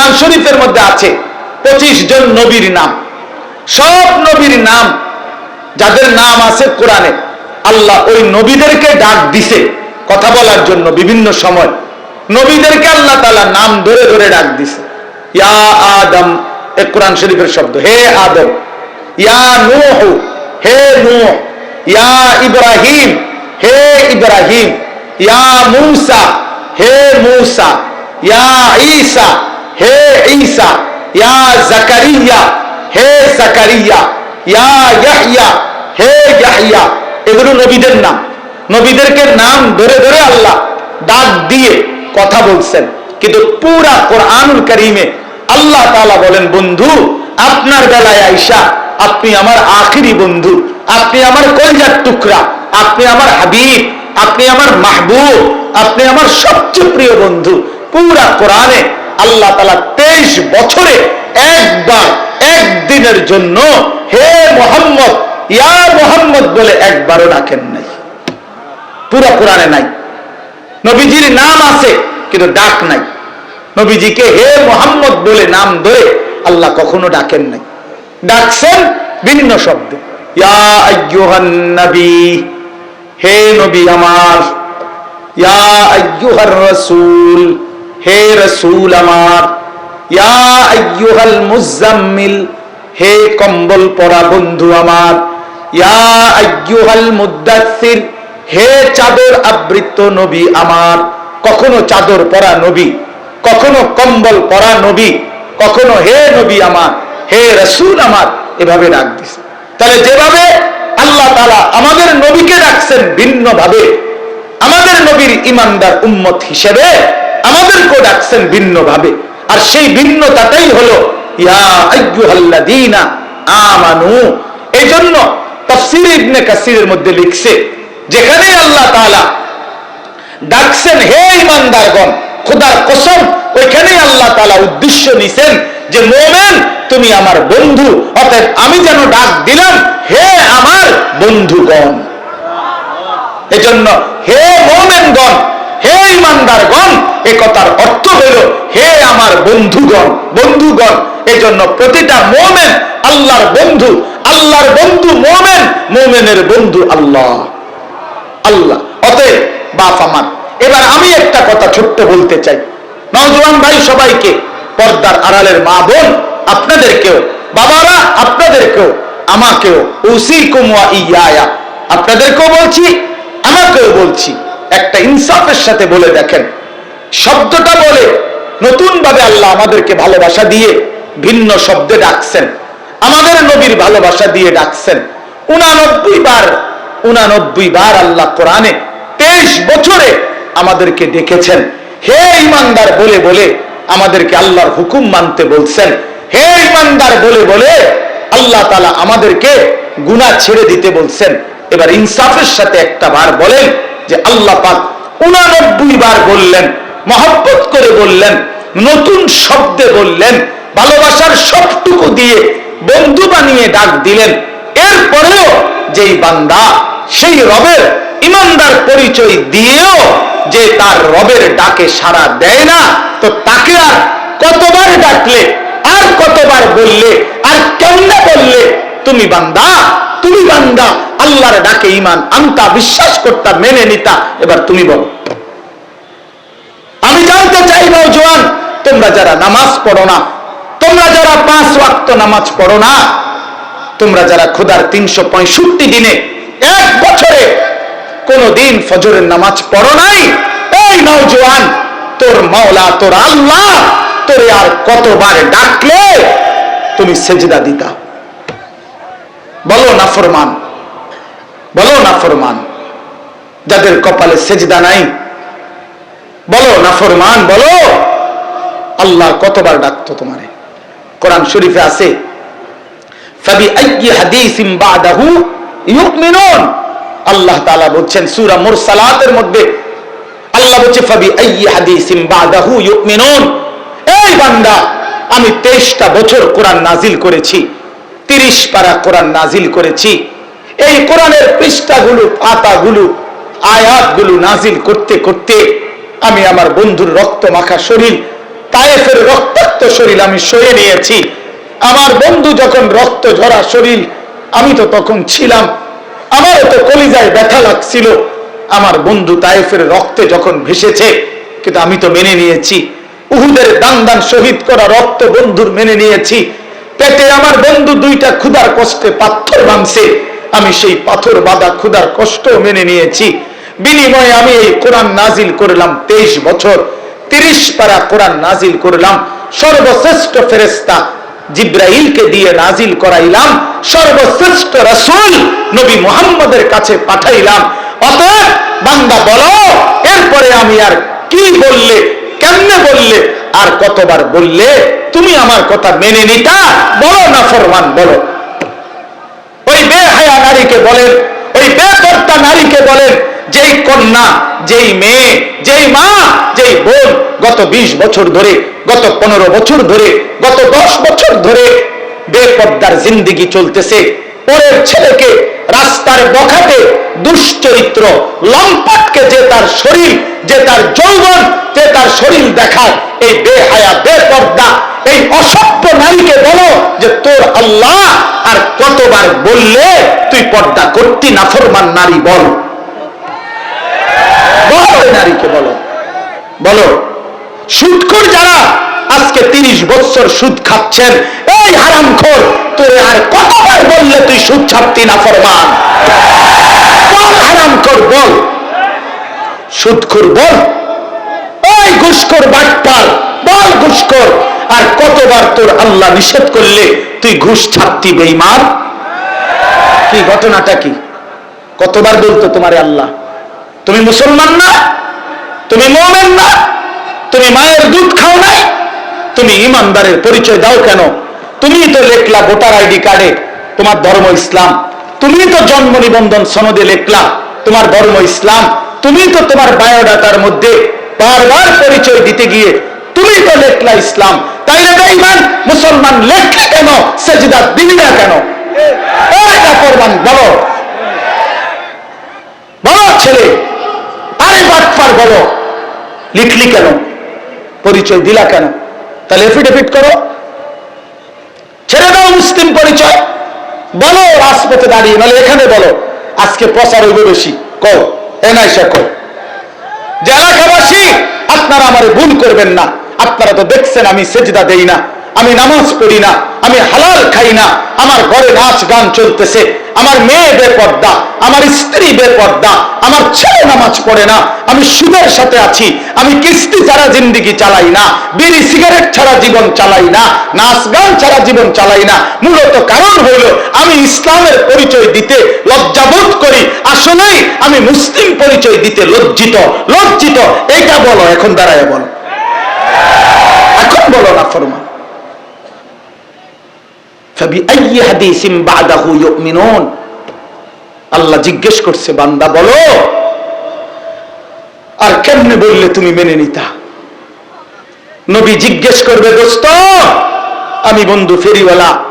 কোরআন শরীফের মধ্যে আছে। পঁচিশ জন নবীর নাম। সব নবীর নাম যাদের নাম আছে কোরআনে। আল্লাহ ওই নবীদেরকে ডাক দিছে কথা বলার জন্য বিভিন্ন সময়। নবীদেরকে আল্লাহ তালা নাম ধরে ধরে ডাক দিছে। ইয়া আদম, এ কোরআন শরীফের শব্দ। হে আদম, ইয়া নূহ, হে নূহ, ইয়া ইব্রাহিম, হে ইব্রাহিম, ইয়া মূসা, হে মূসা, ইয়া ঈসা হে ঈসা, ইয়া জাকারিয়া, হে জাকারিয়া, ইয়া ইয়াহইয়া হে ইয়াহইয়া এগুলো নবীদের নাম। নবীদেরকে নাম ধরে ধরে আল্লাহ ডাক দিয়ে কথা বলছেন। কিন্তু পুরা কোরআনুল করিমে আল্লাহ তালা বলেন, বন্ধু, আপনার বেলায় আইসা আপনি আমার আখিরি বন্ধু, আপনি আমার কলজার টুকরা, আপনি আমার হাবিব, আপনি আমার মাহবুব, আপনি আমার সবচেয়ে প্রিয় বন্ধু। পুরা কোরআনে আল্লাহ তালা তেইশ বছরে একবার, একদিনের জন্য হে মোহাম্মদ, ইয়া মোহাম্মদ বলে একবারও ডাকেন নাই। পুরা কোরআনে নাই। নবীজির নাম আছে, কিন্তু ডাক নাই। নবীজিকে হে মোহাম্মদ বলে নাম ধরে আল্লাহ কখনো ডাকেন নাই। ডাকছেন ভিন্ন শব্দে। হে নবী আমার, ইয়া রাসূল। হে রসুল আমার মুজাম্মিল হে কম্বল পরা বন্ধু আমার মুদ্দাসসির হে চাদর আবৃত নবী আমার, কখনো চাদর পরা নবী, কখনো কম্বল পরা নবী, কখনো হে নবী আমার, হে রসুল আমার, এভাবে ডাক দিছে। তাহলে যেভাবে আল্লাহ তালা আমাদের নবীকে ডাকছেন ভিন্ন ভাবে আমাদের নবীর ইমানদার উম্মত হিসেবে আমাদেরকেও ডাকছেন ভিন্ন ভাবে আর সেই ভিন্নতাটাই হলো আল্লাহ তাআলা উদ্দেশ্য নিছেন যে মোমেন, তুমি আমার বন্ধু, অতএব আমি যেন ডাক দিলাম, হে আমার বন্ধুগণ। এজন্য হে মোমেনগণ, হে ইমানদারগণ, এ কথার অর্থ হইল, হে আমার বন্ধুগণ বন্ধুগণ, এজন্য প্রতিটা মোমেন আল্লাহর বন্ধু আল্লাহর বন্ধু মোমেন, মোমেনের বন্ধু আল্লাহ। আল্লাহ, অতএব বাপ আমার, এবার আমি একটা কথা ছোট্ট বলতে চাই। নজওয়ান ভাই সবাইকে, পর্দার আড়ালের মা বোন, আপনাদেরকেও, বাবারা আপনাদেরকেও, আমাকেও উসি কুমুয়া ইয়া আপনাদেরকেও বলছি আমাকেও বলছি, একটা ইনসাফের সাথে বলে দেখেন। শব্দটা বলে নতুন ভাবে আল্লাহ আমাদেরকে ভালোবাসা দিয়ে ভিন্ন শব্দে ডাকছেন। আমাদের নবীর ভালোবাসা দিয়ে ডাকছেন। উনানব্বই বার উনানব্বই বার আল্লাহ কোরআনে তেইশ বছরে আমাদেরকে ডেকেছেন। হে ইমানদার বলে বলে আমাদেরকে আল্লাহর হুকুম মানতে বলছেন। হে ইমানদার বলে বলে আল্লাহ তালা আমাদেরকে গুণা ছেড়ে দিতে বলছেন। এবার ইনসাফের সাথে একটা বার বলেন যে আল্লাহ পাক উনানব্বই বার বললেন, মহব্বত করে বললেন, নতুন শব্দে বললেন, ভালোবাসার সবটুকু দিয়ে বন্ধু বানিয়ে ডাক দিলেন। এরপরেও যেই বান্দা, সেই রবের ইমানদার পরিচয় দিয়েও যে তার রবের ডাকে সাড়া দেয় না, তো তাকে আর কতবার ডাকলে, আর কতবার বললে, আর কেমনে বললে, তুমি বান্দা তুমি বান্দা আল্লাহর ডাকে ইমান আনতা, বিশ্বাস করতা, মেনে নিতা, এবার তুমি বলো। আমি জানতে চাই নৌজওয়ান তোমরা যারা নামাজ পড়ো না, তোমরা যারা পাঁচ ওয়াক্ত নামাজ পড়ো না, তোমরা যারা খোদার তিনশো পঁয়ষট্টি দিনে এক বছরে কোন দিন ফজরের নামাজ পড়ো নাই, এই নৌজওয়ান তোর মাওলা, তোর আল্লাহ, তোরে আর কতবার ডাকলে তুমি সেজদা দিতা। বলো না ফরমান। বলো না ফরমান। যাদের কপালে সেজদা নাই, বলো না ফরমান, বলো। আল্লাহ কতবার ডাকতো তোমারে। কোরআন শরীফে আছে ফাবি আল্লাহ তাআলা মধ্যে আল্লাহ বলছে ফাবি এই বান্দা, আমি 23টা বছর কোরআন নাজিল করেছি 30 পারা কোরআন নাজিল করেছি। এই কোরআনের পৃষ্ঠাগুলো, পাতাগুলো, আয়াতগুলো নাজিল করতে করতে আমি আমার বন্ধুর রক্ত মাখা শরীর, তায়েফের রক্তাক্ত শরীর আমি সয়ে নিয়েছি। আমার বন্ধু যখন রক্ত ঝরা শরীর, আমি তো তখন ছিলাম। আমারও তো কলিজায় ব্যথা লাগছিল। আমার বন্ধু তায়েফের রক্তে যখন ভেসেছে, কিন্তু আমি তো মেনে নিয়েছি। উহুদের দান দান শহীদ করা রক্ত বন্ধুর মেনে নিয়েছি। পেটে আমার বন্ধু দুইটা ক্ষুধার কষ্টে পাথর ভাঙছে আমি সেই পাথর বাঁধা ক্ষুধার কষ্ট মেনে নিয়েছি। বিনিময়ে আমি এই কোরআন নাজিল করলাম তেইশ বছর। তিরিশ পারা কোরআন নাজিল করলাম। সর্বশ্রেষ্ঠ ফেরেস্তা জিব্রাইলকে দিয়ে নাজিল করাইলাম। সর্বশ্রেষ্ঠ রাসূল নবী মুহাম্মদের কাছে পাঠাইলাম। অতএব বান্দা বলো, এরপরে আমি আর কি বললে, কেমনে বললে, আর কতবার বললে, তুমি আমার কথা মেনে নিতা? বলো না ফরমান, বলো। নারীকে বলেন, ওই বেপর্দা নারীকে বলেন, যেই কন্যা, যেই মেয়ে, যেই মা, যেই বোন, গত ২০ বছর ধরে, গত পনেরো বছর ধরে, গত দশ বছর ধরে বেপর্দার জিন্দিগি চলতেছে। পরের ছেলেকে রাস্তার বখাটে দুশ্চরিত্র, লম্পটকে যে তার শরীর, যে তার যৌবন, যে তার শরীর দেখায়, এই বেহায়া, বেপর্দা, এই অসভ্য নারীকে বলো যে তোর আল্লাহ আর কতবার বললে তুই পর্দা করতি নাফরমান নারী বল। নারীকে বলো। বলো সুদখোর যারা আজকে তিরিশ বছর সুদ খাচ্ছেন। এই হারাম খোর তুই আর কতবার বললে তুই সুদ ছাড়তি না ফরমান? বল হারামখোর, বল। সুদখোর, বল। ওই ঘুষখোর বাটপাল, বল ঘুষখোর। আর কতবার তোর আল্লাহ নিষেধ করলে তুই ঘুষ ছাড়তি বেইমান কি ঘটনাটা কি? কতবার বলতো তোমারে আল্লাহ? তুমি মুসলমান না? তুমি মোমেন না? তুমি মায়ের দুধ খাও নাই? তুমি ইমানদারের পরিচয় দাও কেন? তুমি তো লেখলা ভোটার আইডি কার্ডে তোমার ধর্ম ইসলাম। তুমি তো জন্ম নিবন্ধন সনদে লেখলা তোমার ধর্ম ইসলাম। তুমি তো তোমার বায়োডাটার মধ্যে বারবার পরিচয় দিতে গিয়ে তুমি তো লেখলা ইসলাম। তাইলে বেঈমান মুসলমান লেখলে কেন? সেজদা দিবি না কেন? করবান, বলো। বলো, ছেলে। আরে বাটপার বলো। লিখলি কেন? পরিচয় দিলা কেন? তাহলে এফিডেভিট করো। ছেড়ে দাও মুসলিম পরিচয়। বলো, রাজপথে দাঁড়িয়ে, নাহলে এখানে বলো, আজকে প্রচার হইবে বেশি। কও এনআইসা কও। যে এলাকাবাসী, আপনারা আমার ভুল করবেন না। আপনারা তো দেখছেন, আমি সেজদা দেই না। আমি নামাজ পড়ি না, আমি হালাল খাই না, আমার ঘরে নাচ গান চলতেছে, আমার মেয়ে বেপর্দা, আমার স্ত্রী বেপর্দা, আমার ছেলে নামাজ পড়ে না, আমি সুদের সাথে আছি, আমি কিস্তি ছাড়া জিন্দিগি চালাই না, বিড়ি সিগারেট ছাড়া জীবন চালাই না, নাচ গান ছাড়া জীবন চালাই না, মূলত কারণ হইল আমি ইসলামের পরিচয় দিতে লজ্জাবোধ করি, আসলেই আমি মুসলিম পরিচয় দিতে লজ্জিত লজ্জিত এটা বলো, এখন দাঁড়ায় বলো। এখন বলো না, ফরমান। আল্লাহ জিজ্ঞেস করছে, বান্দা, বলো। আর কেমনে বললে তুমি মেনে নিতা? নবী জিজ্ঞেস করবে, দোস্ত, আমি বন্ধু ফেরিওয়ালা।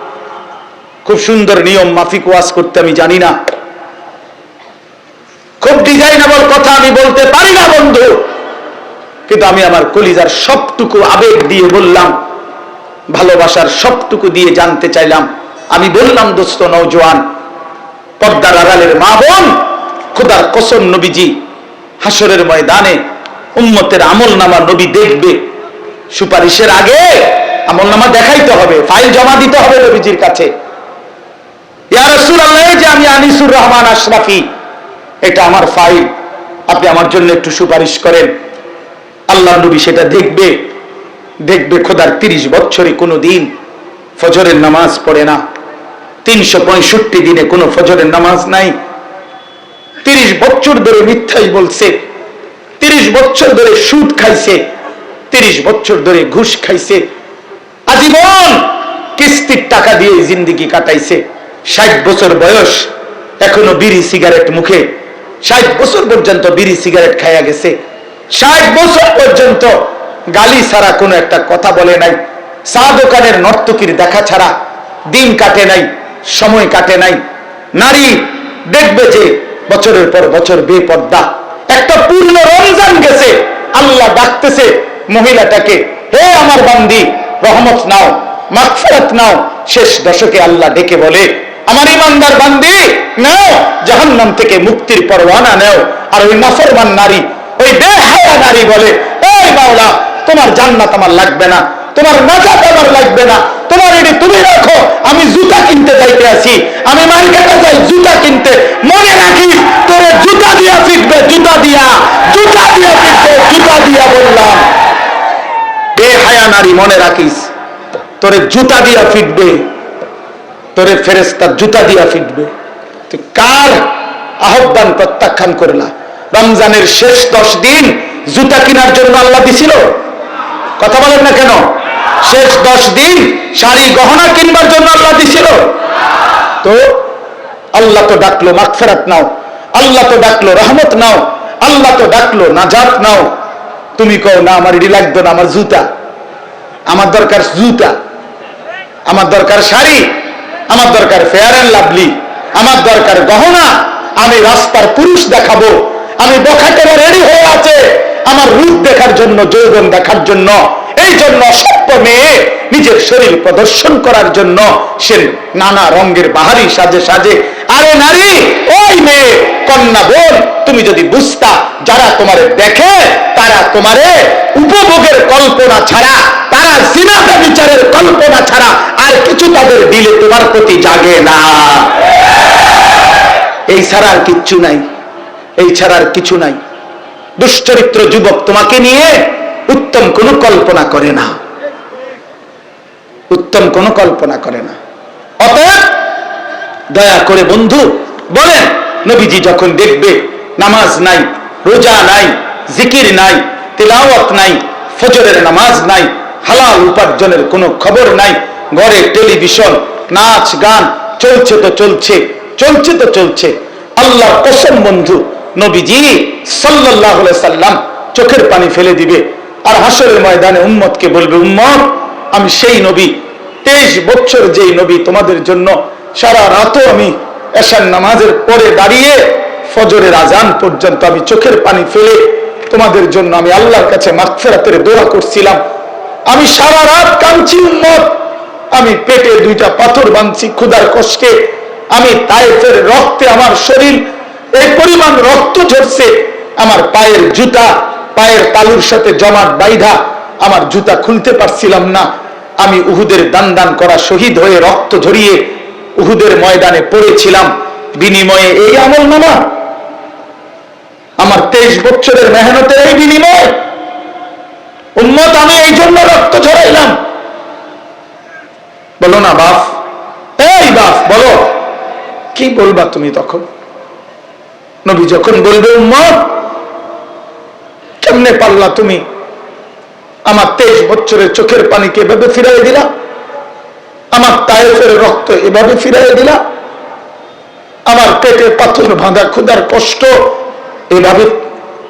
খুব সুন্দর নিয়ম মাফিক ওয়াজ করতে আমি জানি না। খুব ডিজাইনেবল কথা আমি বলতে পারি না, বন্ধু। কিন্তু আমি আমার কলিজার সবটুকু আবেগ দিয়ে বললাম ভালোবাসার সবটুকু দিয়ে জানতে চাইলাম। আমি বললাম, দোস্ত নৌজওয়ান পর্দার আড়ালের মা বোন, খুদার কসম নবীজি হাসরের ময়দানে উম্মতের আমল নামা নবী দেখবে। সুপারিশের আগে আমল নামা দেখাইতে হবে, ফাইল জমা দিতে হবে নবীজির কাছে। যে আমি আনিসুর রহমান আশরাফি, এটা আমার ফাইল। আপনি আমার জন্য একটু সুপারিশ করেন। আল্লাহ নবী সেটা দেখবে। দেখবে খোদার তিরিশ বছরে কোনো দিন ফজরের নামাজ পড়ে না। তিনশো পঁয়ষট্টি দিনে কোনো ফজরের নামাজ নাই। তিরিশ বছর ধরে মিথ্যাই বলছে। তিরিশ বছর ধরে সুদ খাইছে। তিরিশ বছর ধরে ঘুষ খাইছে। আজীবন কিস্তির টাকা দিয়ে জিন্দিগি কাটাইছে। ষাট বছর বয়স, এখনও বিড়ি সিগারেট মুখে। ষাট বছর পর্যন্ত বিড়ি সিগারেট খাইয়া গেছে। ষাট বছর পর্যন্ত গালি ছাড়া কোনো একটা কথা বলে নাই। চা দোকানের নর্তকীর দেখা ছাড়া দিন কাটে নাই, সময় কাটে নাই। নারী দেখবে যে বছরের পর বছর বেপর্দা। একটা পূর্ণ রমজান গেছে, আল্লাহ ডাকতেছে মহিলাটাকে, হে আমার বান্দি, রহমত নাও, মাগফিরাত নাও। শেষ দশকে আল্লাহ ডেকে বলে, আমার ইমানদার বান্দি, নাও, জাহান্নাম থেকে মুক্তির পরওয়ানা নেও। আর ওই নাফরমান নারী, ওই বেহায়া নারী বলে এই মাওলা তোমার জান্নাত আমার লাগবে না, তোমার নাজাত আমার লাগবে না। তোমার এটি তুমি রাখো, আমি জুতা কিনতে যাইতে আছি, আমি মার্কেটে যাই, জুতা কিনতে। মনে রাখিস, তোর জুতা দিয়া ফিটবে, জুতা দিয়া জুতা দিয়া ফিটবে, জুতা দিয়া বললাম। বেহায়া নারী, মনে রাখিস, তোরে জুতা দিয়া ফিটবে, তোরে ফেরেস্তা জুতা দিয়া ফিটবে। তুই কার আহ্বান প্রত্যাখ্যান করলা? রমজানের শেষ দশ দিন জুতা কেনার জন্য আল্লাহ দিছিল? কথা বলেন না কেন? শেষ দশ দিন শাড়ি গহনা কিনবার জন্য আল্লাহ দিছিল। তো আল্লাহ তো ডাকলো, মাগফেরাত নাও। আল্লাহ তো ডাকলো, রহমত নাও। আল্লাহ তো ডাকলো, নাজাত নাও। তুমি কও, না, আমার এটি লাগতো না, আমার জুতা। আমার দরকার জুতা। আমার দরকার শাড়ি। আমার দরকার ফেয়ার অ্যান্ড লাভলি আমার দরকার গহনা। আমি রাস্তার পুরুষ দেখাবো। আমি বখাটেরা রেডি হয়ে আছে। আমার রূপ দেখার জন্য, যৌবন দেখার জন্য, এই জন্য সত্য মেয়ে নিজের শরীর প্রদর্শন করার জন্য সে নানা রঙের বাহারি সাজে সাজে, আরে নারী, ওই মেয়ে, কন্যা বোন, তুমি যদি বুঝতা, যারা তোমারে দেখে, তারা তোমারে উপভোগের কল্পনা ছাড়া, তারা সিনাতা বিচারের কল্পনা ছাড়া আর কিছু তাদের দিলে তোমার প্রতি জাগে না। এই ছাড়া আর কিচ্ছু নাই, এই ছাড়া আর কিছু নাই। দুশ্চরিত্র যুবক তোমাকে নিয়ে উত্তম কোনো কল্পনা করে না। উত্তম কোনো কল্পনা করে না। অতএব দয়া করে বন্ধু, বলেন, নবীজি যখন দেখবে নামাজ নাই, রোজা নাই, জিকির নাই, তেলাওয়াত নাই, ফজরের নামাজ নাই, হালাল উপার্জনের কোনো খবর নাই, ঘরে টেলিভিশন, নাচ, গান, চলছে তো চলছে চলছে তো চলছে আল্লাহ কসম বন্ধু নবীজি সাল্লাহ সাল্লাম চোখের পানি ফেলে দিবে আর হাসরের ময়দানে উম্মতকে বলবে, উম্মত, আমি সেই নবী। তেইশ বছর যেই নবী তোমাদের জন্য সারা রাতও আমি এশার নামাজের পরে দাঁড়িয়ে ফজরের আজান পর্যন্ত আমি চোখের পানি ফেলে তোমাদের জন্য আমি আল্লাহর কাছে মাগফেরাতের দোয়া করছিলাম। আমি সারা রাত কাঁদছি, উম্মত। আমি পেটে দুইটা পাথর বাঁধছি, ক্ষুধার কষ্টে। আমি তাইফের রক্তে আমার শরীর এই পরিমাণ রক্ত ঝরছে। আমার পায়ের জুতা, পায়ের তালুর সাথে জমাট বাইধা, আমার জুতা খুলতে পারছিলাম না। আমি উহুদের দান দান করা শহীদ হয়ে রক্ত ঝরিয়ে উহুদের ময়দানে পড়েছিলাম। বিনিময়ে এই আমল নামা। আমার তেইশ বছরের মেহনতের এই বিনিময়। উন্মত আমি এই জন্য রক্ত ঝরাইলাম। বলো না, বাপ। এই বাপ, বলো। কি বলবা তুমি তখন? নবী যখন বলবে, উম্মত, কেমনে পারলা তুমি আমার তেইশ বছরের চোখের পানিকে এভাবে ফিরাই দিলা? আমার তায়েফের রক্ত এভাবে ফিরাই দিলা? আমার পেটে পাথর বাঁধা ক্ষুধার কষ্ট এভাবে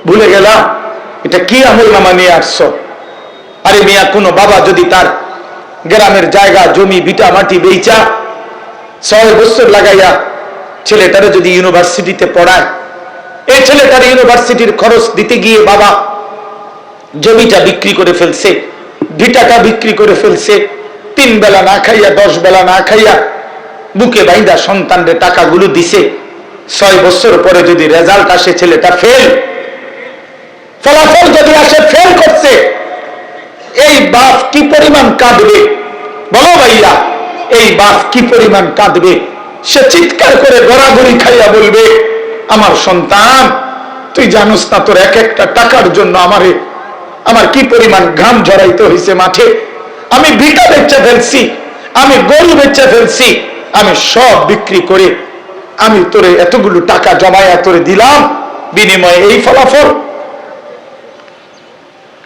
ভুলে গেলা? এটা কি আমল নামা নিয়ে আসছো? আরে মিয়া, কোনো বাবা যদি তার গ্রামের জায়গা, জমি, বিটা, মাটি বেইচা, ছয় বছর লাগাইয়া ছেলেটারে যদি ইউনিভার্সিটিতে পড়ায় এই ছেলেটার ইউনিভার্সিটির খরচ দিতে গিয়ে বাবা জমিটা বিক্রি করে ফেলছে, ভিটাটা বিক্রি করে ফেলছে, তিন বেলা না খাইয়া, দশ বেলা না খাইয়া বুকে বাইন্দা সন্তানদের টাকাগুলো দিছে। ছয় বছর পরে যদি রেজাল্ট আসে ছেলেটা ফেল ফলাফল যদি আসে ফেল করছে, এই বাপ কি পরিমাণ কাঁদবে? বলো ভাইয়া, এই বাপ কি পরিমাণ কাঁদবে? সে চিৎকার করে গড়াগড়ি খাইয়া বলবে আমার সন্তান, তুই জানোস না তোর এক একটা টাকার জন্য আমারে, আমার কি পরিমাণ ঘাম ঝরাইতে হয়েছে মাঠে? আমি ভিটা বেচে ফেলছি, আমি গরু বেচে ফেলছি, আমি সব বিক্রি করে আমি তোরে এতগুলো টাকা জমায়া তোরে দিলাম, বিনিময়ে এই ফলাফল।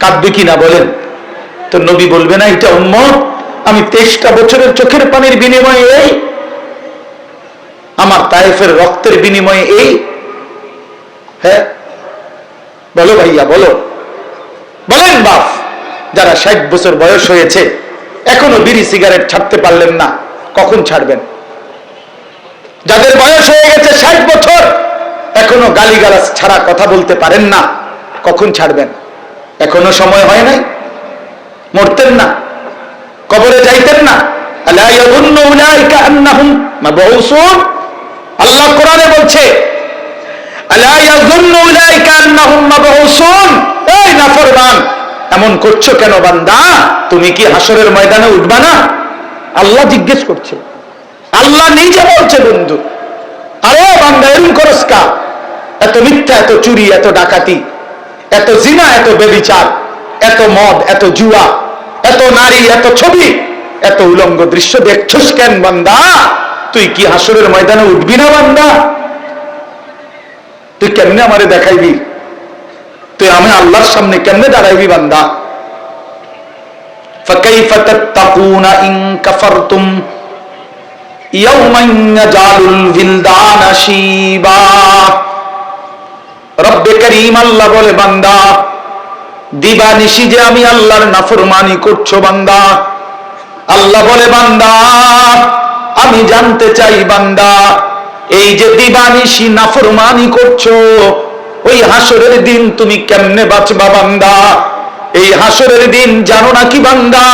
কাঁদবে কিনা বলেন? তো নবী বলবে না, এটা উম্মত, আমি তেইশটা বছরের চোখের পানির বিনিময়ে এই, আমার তায়েফের রক্তের বিনিময়ে এই হ্যাঁ? বলো ভাইয়া, বলো। বলেন বাপ, যারা ষাট বছর বয়স হয়েছে, এখনও বিড়ি সিগারেট ছাড়তে পারলেন না, কখন ছাড়বেন? যাদের বয়স হয়ে গেছে ষাট বছর, এখনও গালিগালাজ ছাড়া কথা বলতে পারেন না, কখন ছাড়বেন? এখনও সময় হয় নাই? মরতেন না? কবরে যাইতেন না? আল্লাহ কোরআনে বলছে এমন করছ কেন বান্দা? তুমি কি হাসরের ময়দানে উঠবা না? আল্লাহ জিজ্ঞেস করছে। আল্লাহ নিজে বলছে, বন্ধু, আরে বান্দা, এরম করস কা? এত মিথ্যা, এত চুরি, এত ডাকাতি, এত জিনা, এত বেবিচার, এত মদ, এত জুয়া, এত নারী, এত ছবি, এত উলঙ্গ দৃশ্য দেখছস কেন বান্দা? তুই কি হাসরের ময়দানে উঠবি না বান্দা? তুই কেমনে আমারে দেখাইবি তুই আমি আল্লাহর সামনে কেমনে দাঁড়াইবি বান্দা فكيف تتقون إن كفرتم يوما يجعل الولدان شيبا রব্বে করিম আল্লাহ বলে বান্দা দিবা নিশি যে আমি আল্লাহর নাফরমানি করছো বান্দা আল্লাহ বলে বান্দা আমি জানতে চাই বান্দা এই যে দিবানিশি নাফরমানি করছো ওই হাসরের দিন তুমি কেমনে বাঁচবা বান্দা এই হাসরের দিন জানো না কি বান্দা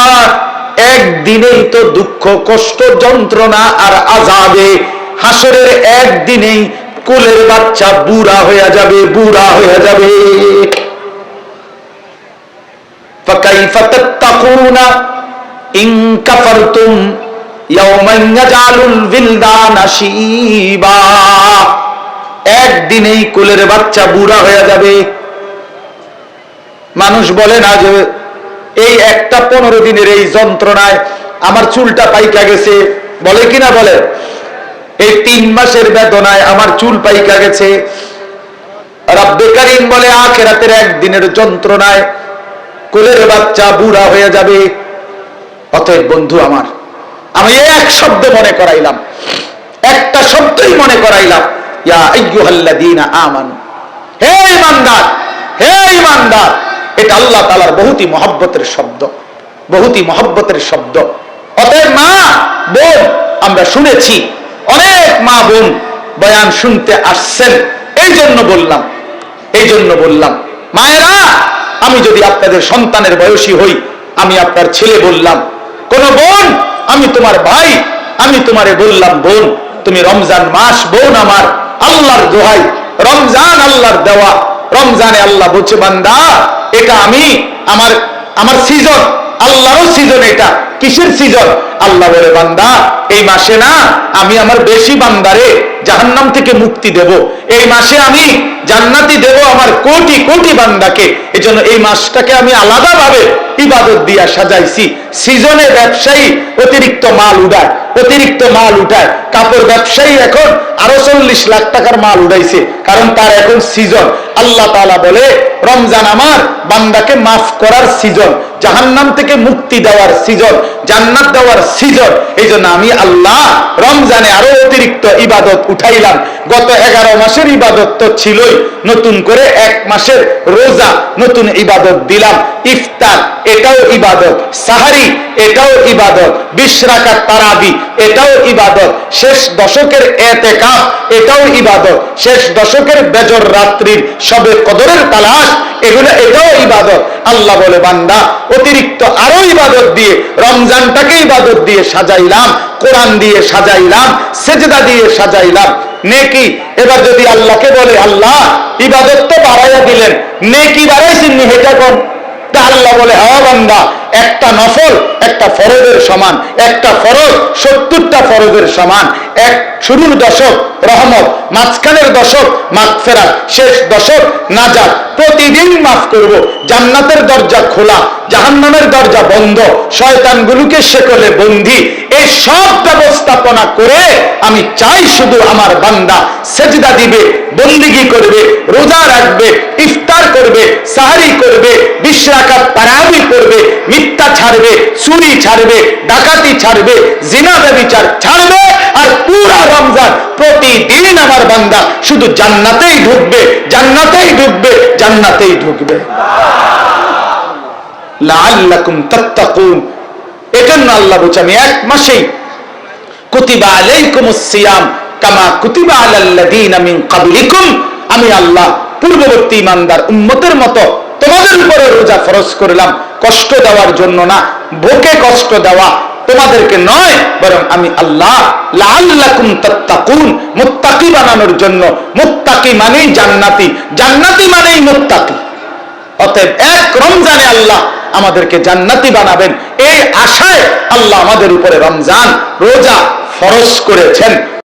একদিনেই তো দুঃখ কষ্ট যন্ত্রণা আর আজাবে হাসরের একদিনেই কোলের বাচ্চা বুড়া হয়ে যাবে বুড়া হয়ে যাবে فكيف تتقون إن كفرتم একদিনেই কুলের বাচ্চা বুড়া হয়ে যাবে। মানুষ বলে না যে, এই একটা পনেরো দিনের এই যন্ত্রণায় আমার চুলটা পাইকা গেছে। বলে কিনা বলে? এই তিন মাসের বেদনায় আমার চুল পাইকা গেছে। রাব্বে কারিম বলে, আখেরাতের একদিনের যন্ত্রণায় কোলের বাচ্চা বুড়া হয়ে যাবে। অতএব বন্ধু আমার আমি এক শব্দ মনে করাইলাম। একটা শব্দই মনে করাইলাম, ইয়া আমানু। হে ইমানদার হে ইমানদার, এটা আল্লাহ বহুতই মহব্বতের শব্দ মহব্বতের শব্দ। অতএব মা, বোন, আমরা শুনেছি, অনেক মা বোন বয়ান শুনতে আসছেন। এই জন্য বললাম, এই জন্য বললাম, মায়েরা, আমি যদি আপনাদের সন্তানের বয়সী হই, আমি আপনার ছেলে বললাম, কোন বোন আমি তোমার ভাই, আমি তোমারে বললাম, বোন, তুমি রমজান মাস, বোন আমার, আল্লাহর দোহাই, রমজান আল্লাহর দেওয়া, রমজানে আল্লাহ বলছে, বান্দা, এটা আমি, আমার আমার সিজন আল্লাহর সিজন এটা, কিসের সিজন আল্লাহ বলে, বান্দা, এই মাসে না, আমি আমার বেশি বান্দারে জাহান্নাম থেকে মুক্তি দেব। এই মাসে আমি জান্নাতি দেব আমার কোটি কোটি বান্দাকে। এই জন্য এই মাসটাকে আমি আলাদাভাবে ইবাদত দিয়া সাজাইছি। সিজনে ব্যবসায়ী অতিরিক্ত মাল উঠায়, অতিরিক্ত মাল উঠায়। কাপড় ব্যবসায়ী এখন আরও চল্লিশ লাখ টাকার মাল উঠাইছে, কারণ তার এখন সিজন। আল্লাহ বলে রমজান আমার, বান্দাকে মাফ করার সিজন, জাহান্নাম থেকে মুক্তি দেওয়ার সিজন, জান্নাত দেওয়ার সিজন। এই জন্য আমি আল্লাহ রমজানে আরও অতিরিক্ত ইবাদত উঠাইলাম। গত এগারো মাসের ইবাদত তো ছিলই, নতুন করে এক মাসের রোজা নতুন ইবাদত দিলাম। ইফতার, এটাও ইবাদত। সাহারি, এটাও ইবাদত। বিশ্রাকার তারাবি, এটাও ইবাদত। শেষ দশকের এতেকাফ, এটাও ইবাদত। শেষ দশকের বেজর রাত্রির সবে কদরের তালাশ এগুলো এটাও ইবাদত। আল্লাহ বলে, বান্দা, অতিরিক্ত আরও ইবাদত দিয়ে, রমজানটাকে ইবাদত দিয়ে সাজাইলাম, কোরআন দিয়ে সাজাইলাম, সেজদা দিয়ে সাজাইলাম। নেকি? এবার যদি আল্লাহকে বলে, আল্লাহ, ইবাদত তো বাড়াইয়া দিলেন, নেকি বাড়াইছেন হেটা কোন? তা আল্লাহ বলে হ্যাঁ বান্দা একটা নফল, একটা ফরজের সমান, একটা ফরজ সত্তরটা ফরজের সমান, এক শুরুর দশক রহমত, মাঝখানের দশক মাগফেরাত, শেষ দশক নাজাত। প্রতিদিন মাফ করব, জান্নাতের দরজা খোলা, জাহান্নামের দরজা বন্ধ, শয়তানগুলোকে শেকলে বন্দি, এই সব ব্যবস্থাপনা করে আমি চাই শুধু আমার বান্দা সেজদা দিবে, বন্দিগি করবে, রোজা রাখবে, ইফতার করবে, সাহারি করবে বিশ্রাকাত তারাবি করবে মিথ্যা ছাড়বে, চুরি ছাড়বে, ডাকাতি ছাড়বে জিনা ব্যবিচার ছাড়বে আর পুরা রমজান প্রতিদিন আমার বান্দা শুধু জান্নাতেই ঢুকবে জান্নাতেই ঢুকবে জান্নাতেই ঢুকবে। আমি আল্লাহ পূর্ববর্তী ইমানদার উম্মতের মতো তোমাদের উপরে রোজা ফরজ করলাম, কষ্ট দেওয়ার জন্য না ভোকে কষ্ট দেওয়া তোমাদেরকে নয়, বরং আমি আল্লাহ মুত্তাকি বানানোর জন্য, মুত্তাকি মানেই জান্নাতি জান্নাতি মানেই মুত্তাকি। অতএব এক রমজানে আল্লাহ আমাদেরকে জান্নাতি বানাবেন, এই আশায় আল্লাহ আমাদের উপরে রমজান রোজা ফরজ করেছেন।